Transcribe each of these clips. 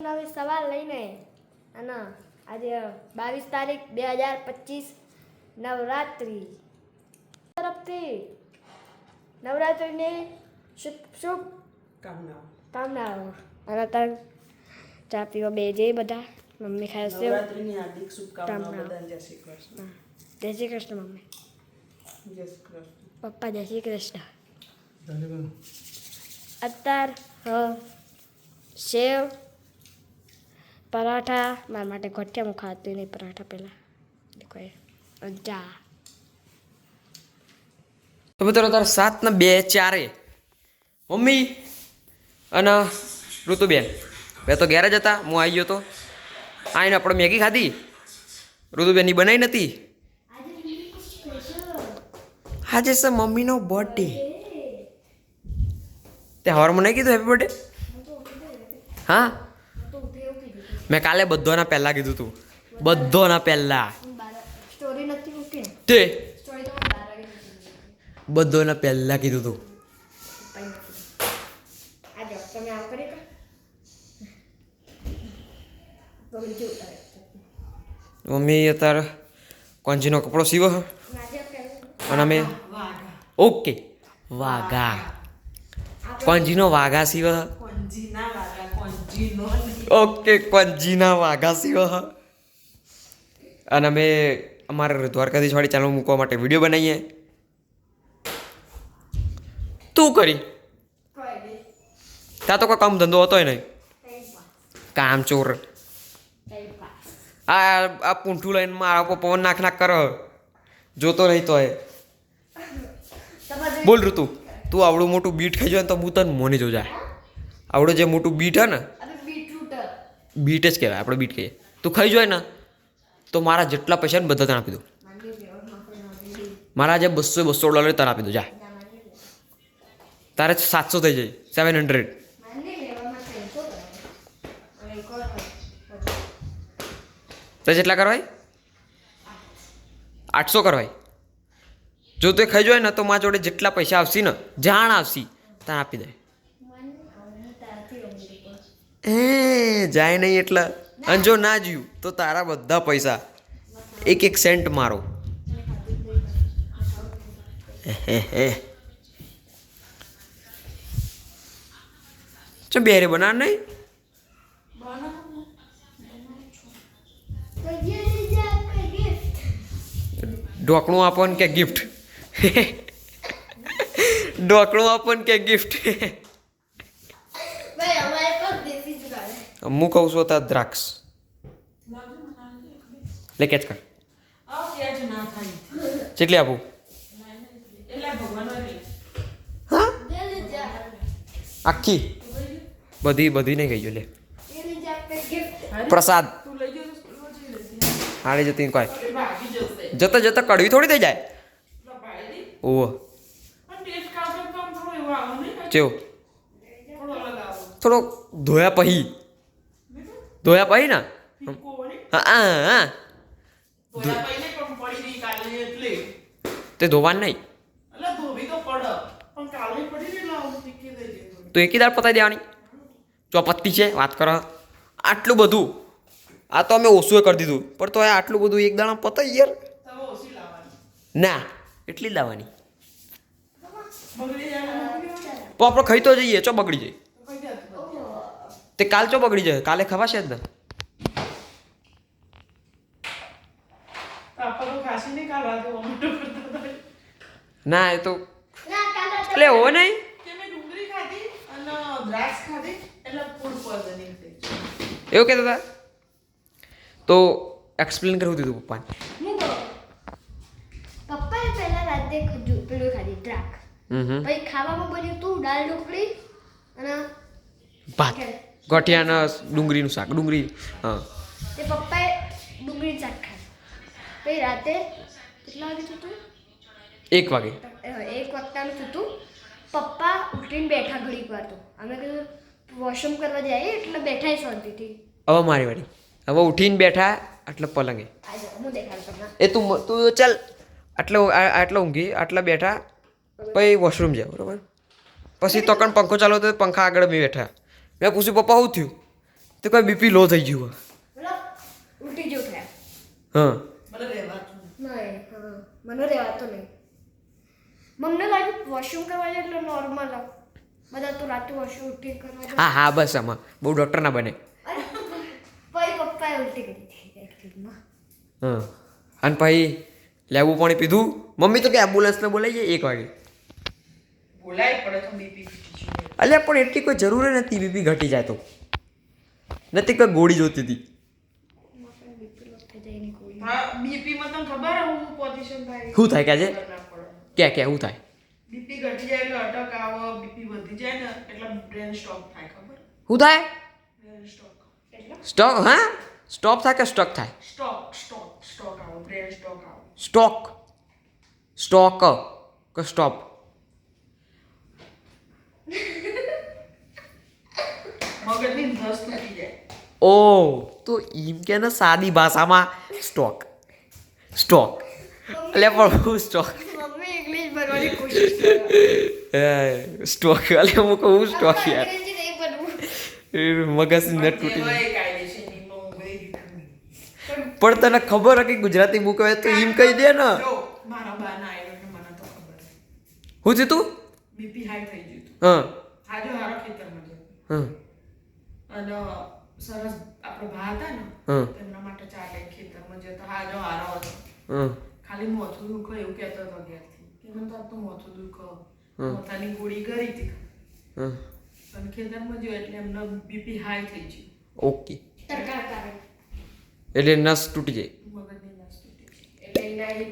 નવી સવાલ લઈને અને આજે બાવીસ તારીખ બે હજાર પચીસ નવરાત્રિ. તરફથી નવરાત્રિની શુભ શુભ કામના કામનાઓ. અને તાર ચા પીવા બે જઈએ બધા. મમ્મી ખાય છે. નવરાત્રીની હાર્દિક શુભકામનાઓ કામના. બધાને જય શ્રી કૃષ્ણ. જય શ્રી કૃષ્ણ મમ્મી. જય શ્રી કૃષ્ણ. પપ્પા જય શ્રી કૃષ્ણ. ધન્યવાદ. અત્યાર હ સેવ પરાઠા, મારા માટે ગોઠિયા હું ખાતી નહીં પરાઠા પહેલાં. કોઈ ચા તો મિત્રો, તારે સાત ને બે ચારે. મમ્મી અને ઋતુબેન. બે તો ઘેર જ હતા, હું આવી ગયો તો. આવીને આપણે મેગી ખાધી. ઋતુબેનની બનાવી નથી. આજે છે મમ્મીનો બર્થડે તે હવારમાં નહીં કીધું હેપી બર્થડે હા? મેં કાલે બધોના પહેલાં કીધું તું. બધોના પહેલાં. તે. બધોના પહેલાં કીધું તું. મમ્મી અત્યારે કોંજીનો કપડો સીવો અને અમે ઓકે. વાઘા. કોંજીનો વાઘા સીવો કોંજીના વાઘા કોંજીનો ઓકે, કોંજીના વાઘા સીવો અને અમે અમારે દ્વારકાધીશવાળી ચેનલ મૂકવા માટે વીડિયો બનાવીએ. તું કરી. ત્યાં તો કોઈ કામ ધંધો હતો નહીં. કામ ચોર. આ આ પૂંઠું લઈને મારા ઉપર પવન નાખ નાખ કરો. જોતો નહીં તો એ બોલ ઋતુ, તું આવડું મોટું બીટ ખાઈ જાય તો હું તને મોની જોજા. આવડું જે મોટું બીટ હે ને બીટ જ કહેવાય, આપણે બીટ કહીએ. તું ખાઈ જોઈએ ને તો મારા જેટલા પૈસા ને બધા તને આપી માંડી મારા જે બસો બસો ડોલર તને આપી દઉં. જા. તારે સાતસો થઈ જાય. સેવન હંડ્રેડ તો જેટલા કરવાય? આઠસો કરવાય. જો તે ખાઈ જોઈએ ને તો મારા જોડે જેટલા પૈસા આવશે ને, જાણ આવશે તને આપી દે. એ જાય નહીં એટલે. અને જો ના જ્યું, તો તારા બધા પૈસા. એક એક સેન્ટ મારો. ચો બેરે બના નહીં? ઢોકણું આપો ને કે ગિફ્ટ ઢોકણું આપો ને કે ગિફ્ટ ભાઈ અમારે પણ દેશી જ ગાળે હું કહું છું તાર દ્રાક્ષ લે કેચ કર કેટલી આપું આખી બધી બધી નહીં ગઈ લે પ્રસાદ તું હારી જતી કોઈ જતા જતા કડવી થોડી થઈ જાય ઓહો તો ચેવું થોડો ધોયા પછી ધોયા પછી ને? હા તે ધોવાનું નહીં. તો એકી દાળ પતાવી દેવાની. ચોપત્તી છે વાત કરો. આટલું બધું. આ તો અમે ઓછું કરી દીધું. પણ તો આટલું બધું એક દાણા પતાવી યાર. ના એટલી જ લાવવાની. તો આપણે ખાઈ તો જઈએ. ચો બગડી જાય? તો કાલ ચો બગડી જાય? કાલે ખવાશે જ ને. ના એ તો એટલે હો નહીં. કે એવું કહેતા હતા? તો એક્સપ્લેન કરવું દીધું પપ્પાને. પપ્પાએ પહેલા રાતે પેલું ખાધી હમ પછી ખાવામાં બન્યું તું દાળ ઢોકળી અને ભાત. ગોઠિયાના ડુંગળીનું શાક ડુંગળી હા. તે પપ્પાએ ડુંગળીનું શાક ખાધું. પછી રાતે કેટલા વાગે થતું એક વાગે. એક વખતાનું થતું પપ્પા ઉઠીને બેઠા ઘડીક વાર તો. અમે કીધું વોશરૂમ કરવા જઈએ એટલે બેઠા શાંતિથી. હવે મારી વાળી હવે ઉઠીને બેઠા એટલે પલંગે. એ તું તું ચાલ. આટલો આટલો ઊંઘી આટલા બેઠા પછી વોશરૂમ જાય બરોબર? પછી તો કણ પંખો ચાલુ હતો પંખા આગળ બી બેઠા. મેં પૂછ્યું પપ્પા શું થયું? તો કઈ બીપી લો થઈ ગયું ઉલટી થાય હા. મને હા. રહેવાતો નહીં. મને લાગ્યું વોશરૂમ કરવા એટલે નોર્મલ બધા તો રાતે વોશરૂમ ઉઠી કરવા હા હા બસ આમાં. બહુ ડૉક્ટર ના બને. પછી પપ્પાએ ઉલટી કરી હતી હા. અને પછી લેવું પાણી પીધું? મમ્મી તો કે એમ્બ્યુલન્સને બોલાઈ જાય એક વાગે. બોલાય પડે તો બીપી અલ્યા પણ એટલી કોઈ જરૂર નથી બીપી ઘટી જાય તો. નથી કોઈ ગોળી જોતી હતી. શું થાય કે આજે? ક્યાં ના પડે. કે કે શું થાય? બીપી ઘટી જાય એટલે અટક આવે બીપી વધી જાય ને એટલે બ્રેન સ્ટોક થાય ખબર? શું થાય? સ્ટોક. હા? સ્ટોપ થાય કે સ્ટક થાય? સ્ટોક સ્ટોક સ્ટોક આવે બ્રેન સ્ટોક આવે. સ્ટોક. સ્ટોક. કે સ્ટોપ મગજની નસ તૂટી જાય ઓ તો એમ કે ને સાદી ભાષામાં સ્ટોક. સ્ટોક. એટલે પણ હું સ્ટોક. મમ્મી ઇંગ્લિશ ભરવાની કોશિશ સ્ટોક. એટલે હું કહું સ્ટોક યાર. મગજ ન તૂટી. પણ તને ખબર કે ગુજરાતી બુક હોય તો એમ કહી દે ને. મારા બાના આયરન ને મને તો ખબર હું જીતું? તું બીપી હાઈ થઈ ગયું હા. હા. અને સરસ આપણો ભા હતા ને હા. તેમના માટે ચાલે ખેતરમાં જતો હાજો હારો હતો. ખાલી મોથું દુખો એવું કહેતો હતો ઘેરથી. કે મને તો આ તો મોથું દુખો. મોથાની ગોળી કરી હતી. અને ખેતરમાં ગયો એટલે એમનો બીપી હાઈ થઈ ગયું. ઓકે એટલે નસ તૂટી જાય. મગજની નસ તૂટી ગઈ. એટલે એના એ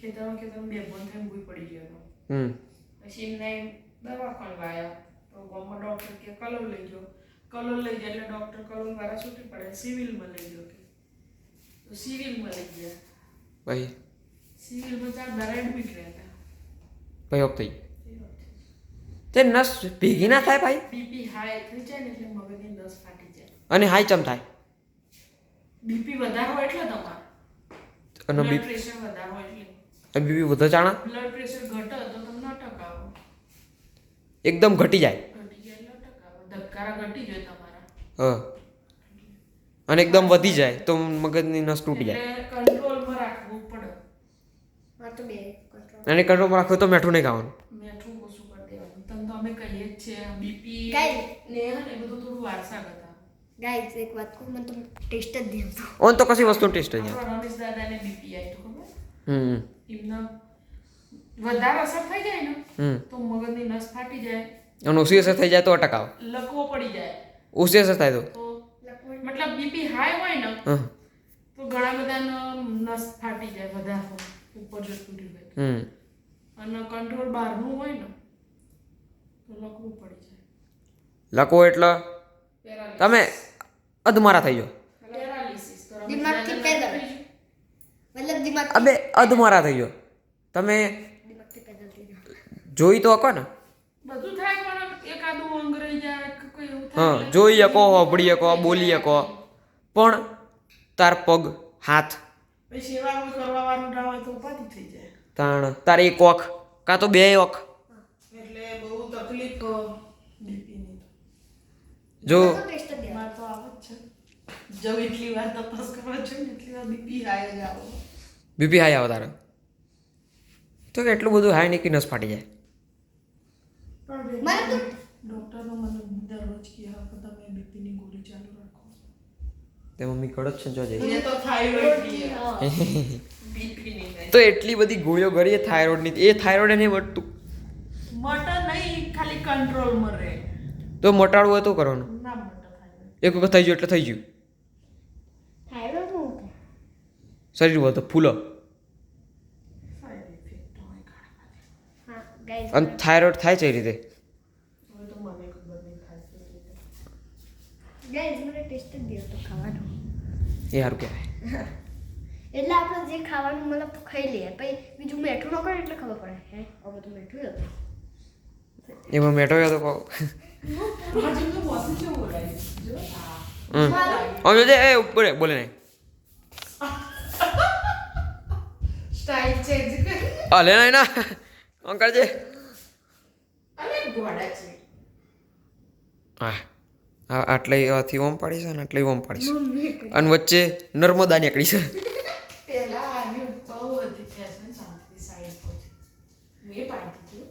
ખેતરમાં ખેતરમાં બે બંધ થઈને ભૂઈ પડી ગયો હમ. પછી એમને દવાખાને લાયા તો ગામમાં ડૉક્ટર કે કલર લઈ જાઓ કલોલ લઈ જાય એટલે ડૉક્ટર કલોલ વાળા છૂટી પડે. સિવિલમાં લઈ ગયો તો સિવિલમાં લઈ ગયા. ભાઈ? સિવિલમાં ચાર બાર એડમિટ રહ્યા ભાઈ ઓફ થઈ તે નસ ભેગી ના થાય ભાઈ? બીપી હાઈ થઈ જાય ને એટલે મગજની નસ ફાટી જાય. અને હાઈ ચમ થાય? બીપી વધારે હોય એટલે તમારે. અને બ્લડ પ્રેશર વધારે હોય એટલે. બીપી વધુ જાણા? બ્લડ પ્રેશર ઘટે તો તમને અટક આવે એકદમ ઘટી જાય એટલે અટક આવે ધબકારા ઘટી જાય તમારા હા. અને એકદમ વધી જાય તો મગજની નસ તૂટી જાય. કંટ્રોલમાં રાખવું પડે. મારે તો બે કંટ્રોલ અને કંટ્રોલમાં રાખવું તો મેઠું નહીં ખાવાનું. મેઠું ઓછું કરી દેવાનું. તને તો અમે કહીએ જ છે બીપી કાંઈ ને એ બધું થોડું વારસાગત આવે ગાઈસ એક વાત કહું મને તો ટેસ્ટ જ આવતો. ઓન તો કશી વસ્તુ ટેસ્ટ જ નહીં રમેશ દાદાને બીપી આવી તો ખબર? હમ એમને વધારે અસર થઈ જાય ને તો મગજની નસ ફાટી જાય. અને અસર થઈ જાય તો અટકાવ. લકવો પડી જાય. અસર થાય તો. મતલબ બીપી હાઈ હોય ને તો ઘણા બધાનો નસ ફાટી જાય વધારે ઉપર જો તૂટી જાય હમ. અને કંટ્રોલ બહારનું હોય ને તો લકવું પડી જાય. લખો એટલે તમે અધમારા થઈ જાઓ. અબે અધમારા થઈ જાઓ. તમે ગયો જોઈ તો હકો ને? બધું થાય પણ એકાદું અંગ રહી જાય કે કોઈ એવું થાય હા જોઈ શકો હોભળી શકો બોલી શકો પણ તાર પગ હાથ. તાણ તારે એક ઓખ કાં તો બે ઓખ. એટલે બહુ તકલીફ બીપીની જો. બીપી હાઈ આવે. તારે. તો કે એટલું બધું હાઈ નહીં કે નસ ફાટી જાય પણ મને તો ડૉક્ટરનો મને દરરોજ કહે કે તમે બીપીની ગોળી ચાલુ રાખો તે મમ્મી કડક છે જો જઈ. તો તો એટલી બધી ગોળીઓ કરીએ થાઇરોઇડની એ થાઇરોઇડ નહીં વટતું. મટર નહીં ખાલી કંટ્રોલમાં રહે તો મટાડવું હોય તો કરવાનું. એક વખત થઈ ગયું એટલે થઈ ગયું? શરીર વધે ફૂલો. હોય તો ફૂલો હા અને થાઇરોઇડ થાય છે એ રીતે. ગાઈઝ મને ટેસ્ટ જ આવતો ખાવાનો. એ સારું કહેવાય. એટલે આપણે જે ખાવાનું મતલબ ખાઈ લઈએ પછી બીજું મેઠું ન કરે એટલે ખબર પડે હે? આ બધું મેઠું હતું એમાં મેઠો તો કહો. હમ. જોજે એ બોલે બોલે નહીં. સ્ટાઇલ ચેન્જ કરી. હા નહીં ના. અંકલ જે છે. હા. આ આટલે આથી ઓમ પાડીશ અને આટલે ઓમ પાડીશ અને વચ્ચે નર્મદા નીકળી છે.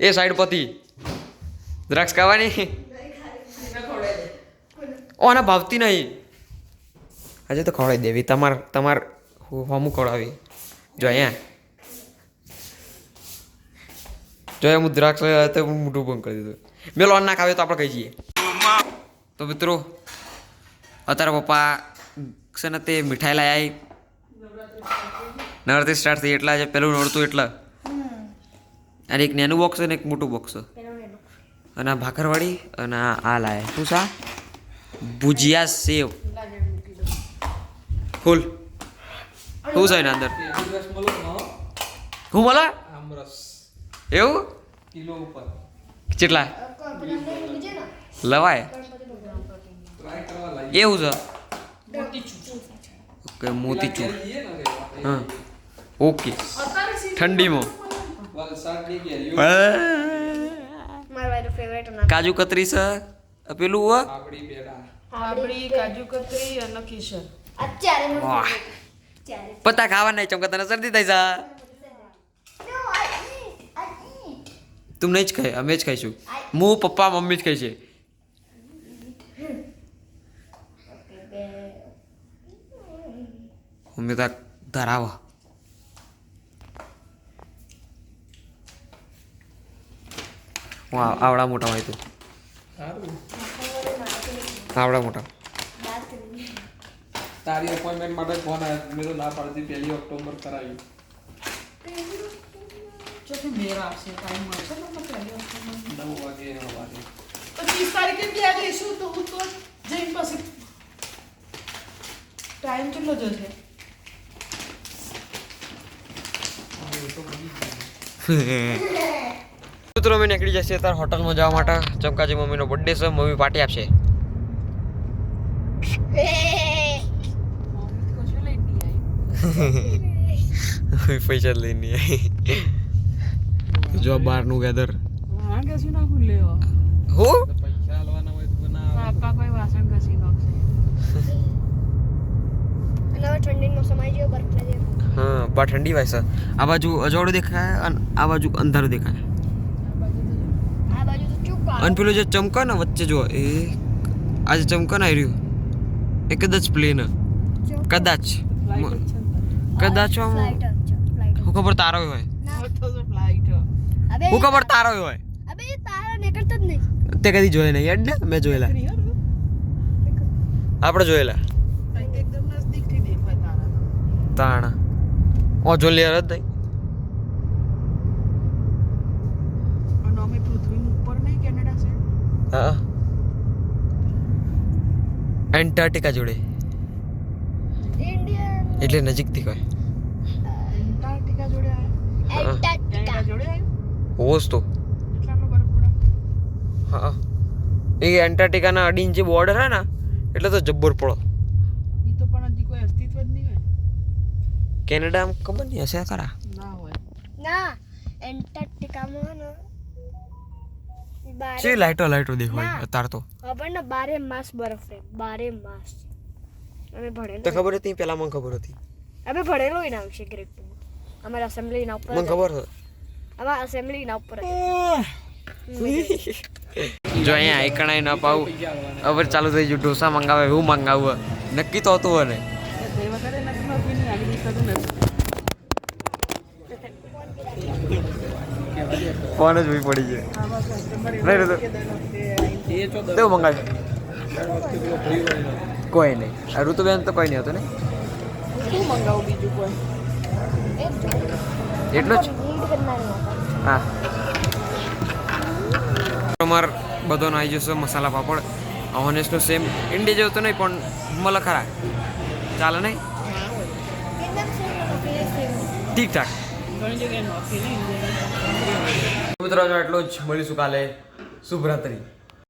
એ સાઈડ પતિ દ્રાક્ષ ખાવાની? ઓ આના ઓના ભાવતી નહીં. આજે તો ખવડાવી દેવી. તમાર તમાર હમું ખવડાવી. જો અહીંયા. જો હું દ્રાક્ષ મોટું તો મોઢું બંધ કરી દીધું. મેં લોન ના ખાવે તો આપણે કહી જઈએ. તો મિત્રો અત્યારે પપ્પા છે ને તે મીઠાઈ લાયા નવરાત્રી સ્ટાર્ટ થઈ એટલા જે પેલું નડતું એટલા. અને એક નાનું બોક્સ અને એક મોટું બોક્સ અને આ ભાખરવાડી અને આ લાય લાયા શું સા? ભુજિયા સેવ. ફૂલ. શું છે એના અંદર? હું બોલા? એવું? કિલો કેટલા? લવાય. એવું છે? ઓકે મોતીચૂર. હા ઓકે. ઠંડીમાં. કાજુ કતરી છે? પેલું હોય? આપડી કાજુ કતરી અને. પત્તા ખાવા નહીં ચમકા તને શરદી થઈ જા. તું નહીં જ ખાય અમે જ ખાઈશું. હું પપ્પા મમ્મી જ ખાઈ છે Okay, બે. તો ધરાવો. હું આવડા મોટા હોય તો. આવડા મોટા. તારી અપોઇન્ટમેન્ટ માટે ફોન આવ્યો મેં તો ના પાડતી પહેલી ઓક્ટોબર કરાવી. નવ વાગે તો ત્રીસ તારીખે ત્યાં જઈશું તો હું તો જઈને પછી. ટાઈમ કેટલો જશે? મિત્રો અમે નીકળી જશે તાર હોટલમાં જવા માટે. ચમકાજી મમ્મીનો બર્થડે છે મમ્મી પાર્ટી આપશે. પૈસા લઈને જો બહારનું નું ગેધર હો હું? પૈસા આલવાના હોય તો ના પાપા કોઈ વાસણ ઘસી નાખશે હવે ઠંડીનો બરફ હા બા ઠંડી વાય સર આ બાજુ અજવાળું દેખાય અને આ બાજુ અંધારું દેખાય. આ બાજુ તો ચૂપ અને પેલું જે ચમકા ને વચ્ચે જો એ આજે ચમકા ને રહ્યું એ કદાચ પ્લેન કદાચ. કદાચ આમ ફ્લાઇટ ફ્લાઇટ હું ખબર તારો હોય. હું ખબર તારો હોય. અબે એ તારા નીકળતા જ નહીં. તે કદી જોયે નહીં યાદ ને મેં જોયેલા. આપણે જોયેલા એકદમ નજદીકથી દેખાય તારા તો. તાણા. ઓ જો રદ નહીં. અને અમે પૃથ્વીની ઉપર નહીં કેનેડા છે હા. એન્ટાર્ટિકા જોડે. એટલે એટલે નજીકથી કહે એન્ટાર્કટિકા જોડે હા. જોડે હોશ તો. એટલાનો બરફ પડે. હા. એ એન્ટાર્ટિકાના અડીન જે બોર્ડર હે ને એટલે તો જબ્બર પડો ઈ તો પણ હજી કોઈ અસ્તિત્વ જ નહીં હોય કેનેડા આમ ખબર નહીં હશે ખરા ના હોય ના એન્ટાર્કટિકામાં ને છે લાઈટો લાઈટો દેખાય અતાર તો ખબર ને બારે માસ બરફ રે બારે માસ અમે તો ખબર હતી પેલા મને ખબર હતી અમે ભણેલું એના વિશે ગ્રેડ ટુ અમારા એસેમ્બલી ના ઉપર મને ખબર છે અમારા એસેમ્બલી ના ઉપર જો અહીંયા એકણાઈ ન પાવું હવે ચાલુ થઈ ગયું ઢોસા મંગાવે એવું મંગાવું નક્કી તો હતું ને તે વખતે નથી નહોતું નહીં આગળ થતું નથી ફોન જ ભી પડી ગયો. નહીં તો. કેવું મંગાવ્યું કોઈ નહીં. આ ઋતુબેન તો કોઈ નહીં હતું ને? શું મંગાવું બીજું કોઈ? એટલું જ? હા. અમાર બધાનો આવી જશે મસાલા પાપડ. ઓનેસ્ટનો સેમ ઇન્ડિયા જેવો તો નહીં પણ મલ ખરા. ચાલે નહીં? ઠીક ઠાક. મિત્રો એટલું જ મળીશું કાલે. શુભરાત્રી.